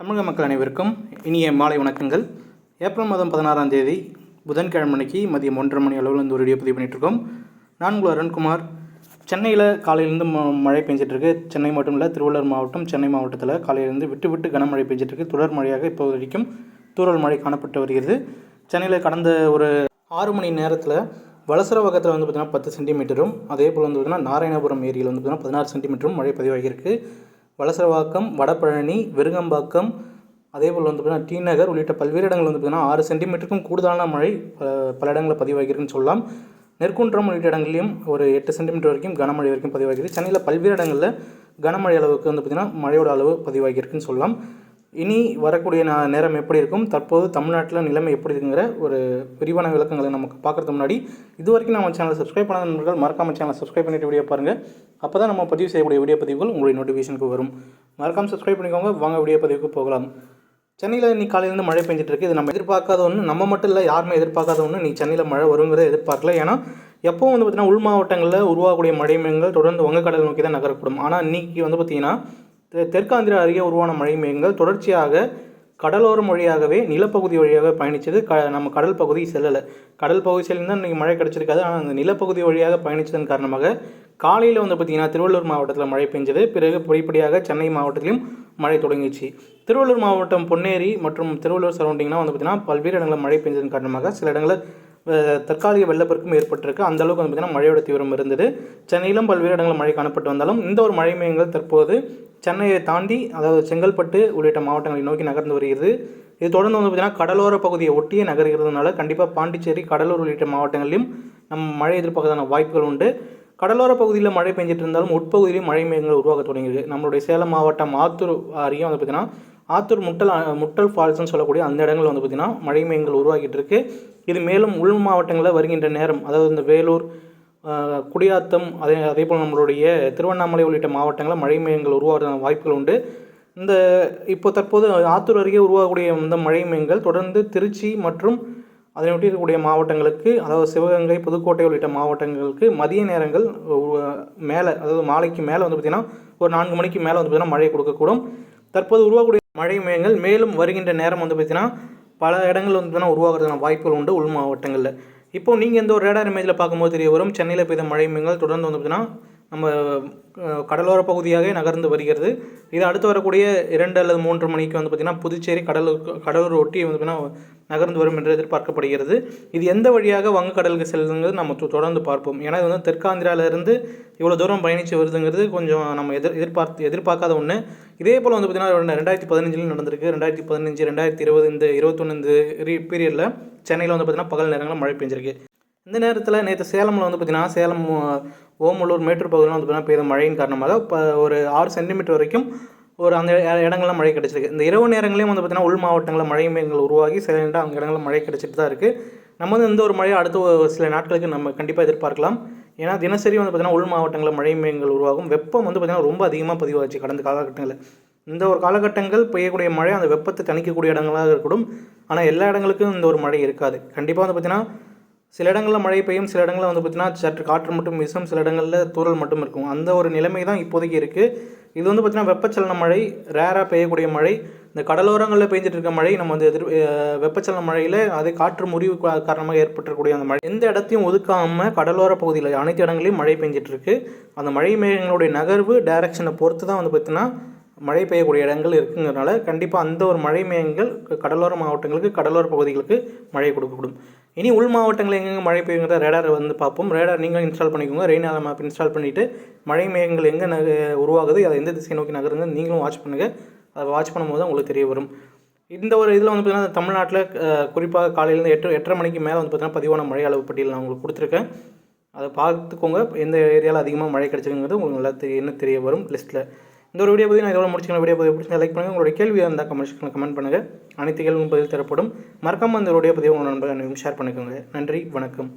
தமிழக மக்கள் அனைவருக்கும் இனிய மாலை வணக்கங்கள். ஏப்ரல் மாதம் பதினாறாம் தேதி புதன்கிழமை அன்னைக்கு மதியம் ஒன்றரை மணி அளவில் இந்த ஒரு வீடியோ பதிவு பண்ணிகிட்ருக்கோம் நான் உங்கள் அருண்குமார். சென்னையில் காலையிலேருந்து ம மழை பெஞ்சிட்ருக்கு சென்னை மட்டும் இல்லை திருவள்ளூர் மாவட்டம் சென்னை மாவட்டத்தில் காலையிலேருந்து விட்டு விட்டு கனமழை பெஞ்சிட்ருக்கு தொடர் மழையாக இப்போ வரைக்கும் தூறல் மழை காணப்பட்டு வருகிறது. சென்னையில் கடந்த ஒரு ஆறு மணி நேரத்தில் வலசரவாக்கத்தில் வந்து பார்த்திங்கன்னா பத்து சென்டிமீட்டரும் அதே போல் வந்து பார்த்திங்கன்னா நாராயணபுரம் ஏரியில் வந்து பார்த்திங்கன்னா பதினாறு சென்டிமீட்டரும் மழை பதிவாகியிருக்கு. வலசரவாக்கம் வடபழனி விருகம்பாக்கம் அதே போல் வந்து பார்த்திங்கன்னா டி நகர் உள்ளிட்ட பல்வேறு இடங்கள் வந்து பார்த்திங்கன்னா ஆறு சென்டிமீட்டருக்கும் கூடுதலான மழை ப- பல இடங்களில் பதிவாகியிருக்குன்னு சொல்லலாம். நெற்குன்றம் உள்ளிட்ட இடங்களிலும் ஒரு எட்டு சென்டிமீட்டர் வரைக்கும் கனமழை வரைக்கும் பதிவாகிருக்கு சென்னையில் பல்வேறு இடங்களில் கனமழை அளவுக்கு வந்து பார்த்திங்கன்னா மழையோட அளவு பதிவாகியிருக்குன்னு சொல்லலாம். இனி வரக்கூடிய நா- நேரம் எப்படி இருக்கும்? தற்போது தமிழ்நாட்டில் நிலைமை எப்படி இருக்குங்கிற ஒரு விரிவான விளக்கங்களை நமக்கு பார்க்கறதுக்கு முன்னாடி இது வரைக்கும் நம்ம சேனலை சப்ஸ்கிரைப் பண்ணாத நண்பர்கள் மறக்காமல் சேனலை சப்ஸ்கிரைப் பண்ணிட்டு வீடியோ பாருங்கள் அப்போ தான் நம்ம பதிவு செய்யக்கூடிய வீடியோ பதிவுகள் உங்களுடைய நோட்டிஃபிகேஷனுக்கு வரும். மறக்காமல் சப்ஸ்கிரைப் பண்ணிக்கோங்க. வாங்க வீடியோ பதிவுக்கு போகலாம். சென்னையில் இன்னைக்கு காலையிலேருந்து மழை பெஞ்சிட்டு இருக்கு. இது நம்ம எதிர்பார்க்காத ஒன்று நம்ம மட்டும் இல்லை யாருமே எதிர்பார்க்காத ஒன்று நீ சென்னையில் மழை வருங்கிறத எதிர்பார்க்கல. ஏன்னா எப்பவும் வந்து பார்த்திங்கன்னா உள் மாவட்டங்களில் உருவாகக்கூடிய மழை மேகங்கள் தொடர்ந்து வங்கக்கடல் நோக்கி தான் நகரக்கூடும். ஆனால் இன்னைக்கு வந்து பார்த்தீங்கன்னா தெற்காந்திரா அருகே உருவான மழை மேகங்கள் தொடர்ச்சியாக கடலோரம் வழியாகவே நிலப்பகுதி வழியாக பயணிச்சது. க நம்ம கடல் பகுதி செல்லலை. கடல் பகுதி செல்லிருந்தால் இன்றைக்கி மழை கிடச்சிருக்காது. ஆனால் அந்த நிலப்பகுதி வழியாக பயணித்ததன் காரணமாக காலையில் வந்து பார்த்திங்கன்னா திருவள்ளூர் மாவட்டத்தில் மழை பெஞ்சது. பிறகு படிப்படியாக சென்னை மாவட்டத்திலும் மழை தொடங்கிச்சு. திருவள்ளூர் மாவட்டம் பொன்னேரி மற்றும் திருவள்ளூர் சரௌண்டிங்லாம் வந்து பார்த்திங்கன்னா பல்வேறு இடங்களில் மழை பெஞ்சதன் காரணமாக சில இடங்களில் தற்காலிக வெள்ளப்பெருக்கும் ஏற்பட்டிருக்கு. அந்த அளவுக்கு வந்து பார்த்திங்கன்னா மழையோட தீவிரம் இருந்தது. சென்னையிலும் பல்வேறு இடங்களில் மழை காணப்பட்டு வந்தாலும் இந்த ஒரு மழை மையங்கள் தற்போது சென்னையை தாண்டி அதாவது செங்கல்பட்டு உள்ளிட்ட மாவட்டங்களை நோக்கி நகர்ந்து வருகிறது. இது தொடர்ந்து வந்து பார்த்திங்கன்னா கடலோர பகுதியை ஒட்டியே நகர்கிறதுனால கண்டிப்பாக பாண்டிச்சேரி கடலூர் உள்ளிட்ட மாவட்டங்களிலும் நம்ம மழை எதிர்பார்க்கறதான வாய்ப்புகள் உண்டு. கடலோர பகுதியில் மழை பெஞ்சிட்டு இருந்தாலும் உட்பகுதியிலும் மழை மேகங்கள் உருவாக தொடங்கியிருக்கு. நம்மளுடைய சேலம் மாவட்டம் ஆத்தூர் அருகே வந்து பார்த்திங்கன்னா ஆத்தூர் முட்டல் முட்டல் ஃபால்ஸ்னு சொல்லக்கூடிய அந்த இடங்கள் வந்து பார்த்திங்கன்னா மழை மேகங்கள் உருவாகிட்டு இருக்கு. இது மேலும் உள் மாவட்டங்களில் வருகின்ற நேரம் அதாவது இந்த வேலூர் குடியாத்தம் அதே அதே போல் நம்மளுடைய திருவண்ணாமலை உள்ளிட்ட மாவட்டங்களில் மழை மேகங்கள் உருவாகிறதுக்கான வாய்ப்புகள் உண்டு. இந்த இப்போ தற்போது ஆத்தூர் அருகே உருவாகக்கூடிய இந்த மழை மேகங்கள் தொடர்ந்து திருச்சி மற்றும் அதனை ஒட்டி இருக்கக்கூடிய மாவட்டங்களுக்கு அதாவது சிவகங்கை புதுக்கோட்டை உள்ளிட்ட மாவட்டங்களுக்கு மதிய நேரங்கள் மேலே அதாவது மாலைக்கு மேலே வந்து பார்த்திங்கன்னா ஒரு நான்கு மணிக்கு மேலே வந்து பார்த்திங்கன்னா மழை கொடுக்கக்கூடும். தற்போது உருவாகக்கூடிய மழை மேகங்கள் மேலும் வருகின்ற நேரம் வந்து பார்த்திங்கன்னா பல இடங்கள் வந்து உருவாகிறதுக்கான வாய்ப்புகள் உண்டு உள் மாவட்டங்களில். இப்போது நீங்கள் இந்த ஒரு ரேடார் இமேஜில் பார்க்கும்போது தெரிய வரும் சென்னையில் பெய்த மழை மேகங்கள் தொடர்ந்து வந்து பார்த்திங்கன்னா நம்ம கடலோர பகுதியாக நகர்ந்து வருகிறது. இது அடுத்து வரக்கூடிய இரண்டு அல்லது மூன்று மணிக்கு வந்து பார்த்திங்கன்னா புதுச்சேரி கடலூர் கடலூர் ஒட்டி வந்து பார்த்திங்கன்னா நகர்ந்து வரும் என்று எதிர்பார்க்கப்படுகிறது. இது எந்த வழியாக வங்கக்கடலுக்கு செல்லுங்கிறது நம்ம தொ- தொடர்ந்து பார்ப்போம். ஏன்னா இது வந்து தெற்காந்திராவிலேருந்து இவ்வளோ தூரம் பயணித்து வருதுங்கிறது கொஞ்சம் நம்ம எதிர் எதிர்பார்த்து எதிர்பார்க்காத ஒன்று இதே போல் வந்து பார்த்திங்கன்னா ரெண்டாயிரத்தி பதினஞ்சிலும் நடந்திருக்கு. ரெண்டாயிரத்தி பதினஞ்சு ரெண்டாயிரத்தி இருபது இந்த இருபத்தொன்று இந்த பீரியடில் சென்னையில் வந்து பார்த்திங்கன்னா பகல் நேரங்களில் மழை பெஞ்சிருக்கு. இந்த நேரத்தில் நேற்று சேலமில் வந்து பார்த்திங்கன்னா சேலம் ஓமலூர் மேட்டூர் பகுதியில் வந்து பார்த்திங்கன்னா பெய்த மழையின் காரணமாக இப்போ ஒரு ஆறு சென்டிமீட்டர் வரைக்கும் ஒரு அந்த இடங்கள்லாம் மழை கிடச்சிருக்கு. இந்த இரவு நேரங்களையும் வந்து பார்த்திங்கன்னா உள் மாவட்டங்களில் மழை மேகங்கள் உருவாகி சில நேரம் அந்த இடங்களில் மழை கிடைச்சிட்டு தான் இருக்குது நம்ம வந்து இந்த ஒரு மழை அடுத்த ஒரு சில நாட்களுக்கு நம்ம கண்டிப்பாக எதிர்பார்க்கலாம். ஏன்னா தினசரி வந்து பார்த்திங்கன்னா உள் மாவட்டங்களில் மழை மேகங்கள் உருவாகும். வெப்பம் வந்து பார்த்திங்கன்னா ரொம்ப அதிகமாக பதிவாச்சு கடந்த காலகட்டங்களில். இந்த ஒரு காலகட்டங்கள் பெய்யக்கூடிய மழை அந்த வெப்பத்தை தணிக்கக்கூடிய இடங்களாக இருக்கக்கூடும் ஆனால் எல்லா இடங்களுக்கும் இந்த ஒரு மழை இருக்காது. கண்டிப்பாக வந்து பார்த்திங்கன்னா சில இடங்களில் மழை பெய்யும் சில இடங்களில் வந்து பார்த்திங்கன்னா சற்று காற்று மட்டும் வீசும் சில இடங்களில் தூரல் மட்டும் இருக்கும். அந்த ஒரு நிலைமை தான் இப்போதைக்கு இருக்குது இது வந்து பார்த்திங்கன்னா வெப்பச்சலன மழை ரேராக பெய்யக்கூடிய மழை. இந்த கடலோரங்களில் பெஞ்சிட்டு இருக்க மழை நம்ம வந்து எதிர் வெப்பச்சலன மழையில் அதே காற்று முறிவு காரணமாக ஏற்பட்டிருக்கக்கூடிய அந்த மழை. எந்த இடத்தையும் ஒதுக்காமல் கடலோர பகுதியில் அனைத்து இடங்களையும் மழை பெஞ்சிட்ருக்கு அந்த மழை மேகங்களுடைய நகர்வு டைரக்ஷனை பொறுத்து தான் வந்து பார்த்திங்கன்னா மழை பெய்யக்கூடிய இடங்கள் இருக்குங்கிறனால கண்டிப்பாக அந்த ஒரு மழை மேகங்கள் கடலோர மாவட்டங்களுக்கு கடலோர பகுதிகளுக்கு மழை கொடுக்கக்கூடும். இனி உள் மாவட்டங்களில் எங்கெங்கே மழை பெய்யுங்கிற ரேடார் வந்து பார்ப்போம். ரேடார் நீங்களும் இன்ஸ்டால் பண்ணிக்கோங்க. ரெயின் ஆல் மேப் இன்ஸ்டால் பண்ணிவிட்டு மழை மேகங்கள் எங்கே நக உருவாகுது அதை எந்த திசை நோக்கி நகருங்க நீங்களும் வாட்ச் பண்ணுங்கள் அதை வாட்ச் பண்ணும்போது தான் உங்களுக்கு தெரிய வரும். இந்த ஒரு இதில் வந்து பார்த்திங்கன்னா தமிழ்நாட்டில் குறிப்பாக காலையிலேருந்து எட்டு எட்டரை மணிக்கு மேலே வந்து பார்த்திங்கன்னா பதிவான மழை அளவு பட்டியல் நான் உங்களுக்கு கொடுத்துருக்கேன். அதை பார்த்துக்கோங்க. எந்த ஏரியாவில் அதிகமாக மழை கிடச்சிருங்கிறது உங்களுக்கு நல்லா தெரிய என்ன தெரிய வரும்? லிஸ்ட்டில் இந்த ஒரு வீடியோ பற்றி நான் இதோட முடிச்சுக்கலாம் வீடியோ பதிவு பிடிச்சி லைக் பண்ணுங்கள் உங்களுடைய கேள்வியாக இருந்தால் கமெண்ட் செக்ஷனில் கமெண்ட் பண்ணுங்கள் அனைத்து கேள்வியும் பதில் தரப்படும். மறக்காமல் அந்த வீடியோ பதிவு உங்கள் நண்பர்கள் ஷேர் பண்ணிக்கோங்க. நன்றி. வணக்கம்.